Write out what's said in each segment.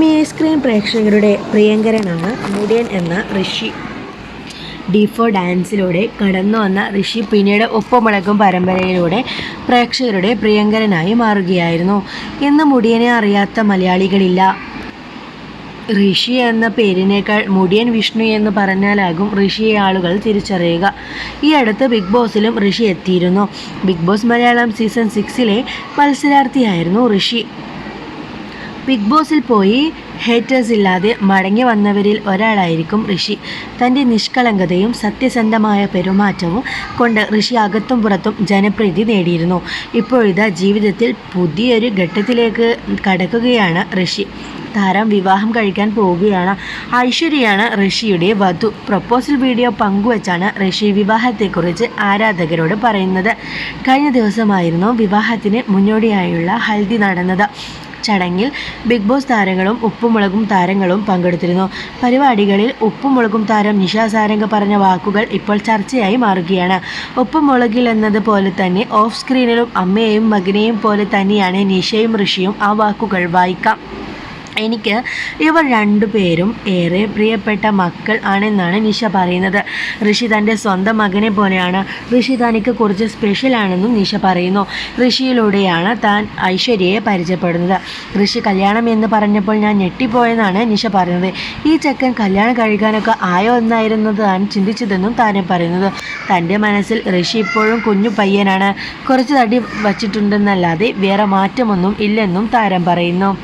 Mini screen പ്രേക്ഷകരുടെ പ്രിയങ്കരനാണ് മുടിയൻ എന്ന ഋഷി. ഡിഫോ ഡാൻസിലൂടെ കടന്നു വന്ന ഋഷി പിന്നീട് ഉപ്പുമുളകും പരമ്പരയിലൂടെ പ്രേക്ഷകരുടെ പ്രിയങ്കരനായി മാറുകയായിരുന്നു. ഇന്ന് മുടിയനെ അറിയാത്ത മലയാളികളില്ല. ഋഷി എന്ന പേരിനേക്കാൾ മുടിയൻ വിഷ്ണു എന്ന് പറഞ്ഞാലാകും ഋഷിയെ ആളുകൾ തിരിച്ചറിയുക. ഈ അടുത്ത് ബിഗ് ബോസിലും ഋഷി എത്തിയിരുന്നു. ബിഗ് ബോസ് മലയാളം സീസൺ സിക്സിലെ മത്സരാർത്ഥിയായിരുന്നു ഋഷി. ബിഗ് ബോസിൽ പോയി ഹേറ്റേഴ്സ് ഇല്ലാതെ മടങ്ങി വന്നവരിൽ ഒരാളായിരിക്കും ഋഷി. തന്റെ നിഷ്കളങ്കതയും സത്യസന്ധമായ പെരുമാറ്റവും കൊണ്ട് ഋഷി അകത്തും പുറത്തും ജനപ്രീതി നേടിയിരുന്നു. ഇപ്പോഴിതാ ജീവിതത്തിൽ പുതിയൊരു ഘട്ടത്തിലേക്ക് കടക്കുകയാണ് ഋഷി. താരം വിവാഹം കഴിക്കാൻ പോവുകയാണ്. ഐശ്വര്യയാണ് ഋഷിയുടെ വധു. പ്രപ്പോസൽ വീഡിയോ പങ്കുവച്ചാണ് ഋഷി വിവാഹത്തെക്കുറിച്ച് ആരാധകരോട് പറയുന്നത്. കഴിഞ്ഞ ദിവസമായിരുന്നു വിവാഹത്തിന് മുന്നോടിയായുള്ള ഹൽദി നടന്നത്. ചടങ്ങിൽ ബിഗ് ബോസ് താരങ്ങളും ഉപ്പുമുളകും താരങ്ങളും പങ്കെടുത്തിരുന്നു. പരിപാടികളിൽ ഉപ്പുമുളകും താരം നിഷ സാരംഗ പറഞ്ഞ വാക്കുകൾ ഇപ്പോൾ ചർച്ചയായി മാറുകയാണ്. ഉപ്പുമുളകിൽ എന്നതുപോലെ തന്നെ ഓഫ് സ്ക്രീനിലും അമ്മയെയും മകനെയും പോലെ തന്നെയാണ് നിഷയും ഋഷിയും ആ വാക്കുകൾ വായിക്കാം. എനിക്ക് ഇവർ രണ്ടുപേരും ഏറെ പ്രിയപ്പെട്ട മക്കൾ ആണെന്നാണ് നിഷ പറയുന്നത്. ഋഷി തന്റെ സ്വന്തം മകനെ പോലെയാണ്. ഋഷി തനിക്ക് കുറച്ച് സ്പെഷ്യലാണെന്നും നിഷ പറയുന്നു. ഋഷിയിലൂടെയാണ് താൻ ഐശ്വര്യയെ പരിചയപ്പെടുന്നത്. ഋഷി കല്യാണം എന്ന് പറഞ്ഞപ്പോൾ ഞാൻ ഞെട്ടിപ്പോയെന്നാണ് നിഷ പറയുന്നത്. ഈ ചെക്കൻ കല്യാണം കഴിക്കാനൊക്കെ ആയോ എന്നായിരുന്നു താൻ ചിന്തിച്ചതെന്നും താനെ പറയുന്നത്. തന്റെ മനസ്സിൽ ഋഷി ഇപ്പോഴും കുഞ്ഞു പയ്യനാണ്. കുറച്ച് തടി വച്ചിട്ടുണ്ടെന്നല്ലാതെ വേറെ മാറ്റമൊന്നും ഇല്ലെന്നും താരം പറയുന്നു.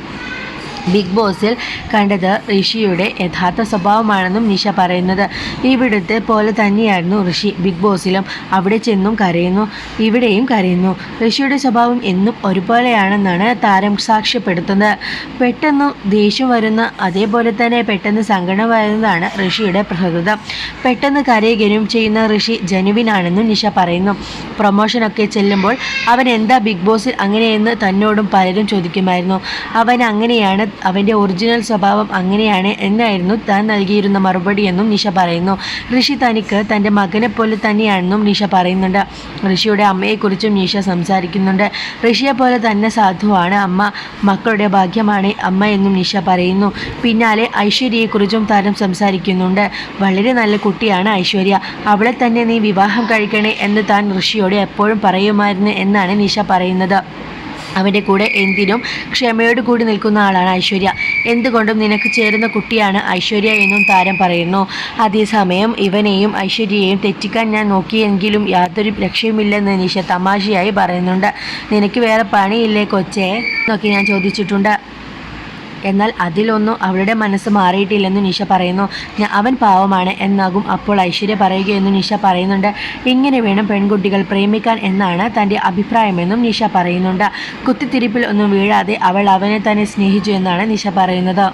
ബിഗ് ബോസിൽ കണ്ടത് ഋഷിയുടെ യഥാർത്ഥ സ്വഭാവമാണെന്നും നിഷ പറയുന്നത്. ഇവിടുത്തെ പോലെ തന്നെയായിരുന്നു ഋഷി. ബിഗ് ബോസിലും അവിടെ ചെന്നും കരയുന്നു ഇവിടെയും കരയുന്നു. ഋഷിയുടെ സ്വഭാവം എന്നും ഒരുപോലെയാണെന്നാണ് താരം സാക്ഷ്യപ്പെടുത്തുന്നത്. പെട്ടെന്ന് ദേഷ്യം വരുന്ന അതേപോലെ തന്നെ പെട്ടെന്ന് സങ്കടം വരുന്നതാണ് ഋഷിയുടെ പ്രകൃതം. പെട്ടെന്ന് കരയുകയും ചെയ്യുന്ന ഋഷി ജനുവിനാണെന്നും നിഷ പറയുന്നു. പ്രൊമോഷനൊക്കെ ചെല്ലുമ്പോൾ അവൻ എന്താ ബിഗ് ബോസിൽ അങ്ങനെയെന്ന് തന്നോടും പലരും ചോദിക്കുമായിരുന്നു. അവൻ അങ്ങനെയാണ് അവന്റെ ഒറിജിനൽ സ്വഭാവം അങ്ങനെയാണ് എന്നായിരുന്നു താൻ നൽകിയിരുന്ന മറുപടി എന്നും നിഷ പറയുന്നു. ഋഷി തനിക്ക് തന്റെ മകനെ പോലെ തന്നെയാണെന്നും നിഷ പറയുന്നുണ്ട്. ഋഷിയുടെ അമ്മയെക്കുറിച്ചും നിഷ സംസാരിക്കുന്നുണ്ട്. ഋഷിയെ പോലെ തന്നെ സാധുവാണ് അമ്മ. മക്കളുടെ ഭാഗ്യമാണ് അമ്മ എന്നും നിഷ പറയുന്നു. പിന്നാലെ ഐശ്വര്യയെക്കുറിച്ചും താരം സംസാരിക്കുന്നുണ്ട്. വളരെ നല്ല കുട്ടിയാണ് ഐശ്വര്യ. അവളെ തന്നെ നീ വിവാഹം കഴിക്കണേ എന്ന് താൻ ഋഷിയോട് എപ്പോഴും പറയുമായിരുന്നു എന്നാണ് നിഷ പറയുന്നത്. അവന്റെ കൂടെ എന്തിനും ക്ഷമയോട് കൂടി നിൽക്കുന്ന ആളാണ് ഐശ്വര്യ. എന്തുകൊണ്ടും നിനക്ക് ചേരുന്ന കുട്ടിയാണ് ഐശ്വര്യ എന്നും താരം പറയുന്നു. അതേസമയം ഇവനെയും ഐശ്വര്യയെയും തെറ്റിക്കാൻ ഞാൻ നോക്കിയെങ്കിലും യാതൊരു ലക്ഷ്യമില്ലെന്ന് നിഷ തമാശയായി പറയുന്നുണ്ട്. നിനക്ക് വേറെ പണിയില്ലേ കൊച്ചേ? എന്നൊക്കെ ഞാൻ ചോദിച്ചിട്ടുണ്ട്. എന്നാൽ അതിലൊന്നും അവളുടെ മനസ്സ് മാറിയിട്ടില്ലെന്ന് നിഷ പറയുന്നു. അവൻ പാവമാണ് എന്നാകും അപ്പോൾ ഐശ്വര്യ പറയുകയെന്ന് നിഷ പറയുന്നുണ്ട്. ഇങ്ങനെ വേണം പെൺകുട്ടികൾ പ്രേമിക്കാൻ എന്നാണ് തന്റെ അഭിപ്രായമെന്നും നിഷ പറയുന്നുണ്ട്. കുത്തിത്തിരിപ്പിൽ ഒന്നും വീഴാതെ അവൾ അവനെ തന്നെ സ്നേഹിച്ചു എന്നാണ് നിഷ പറയുന്നത്.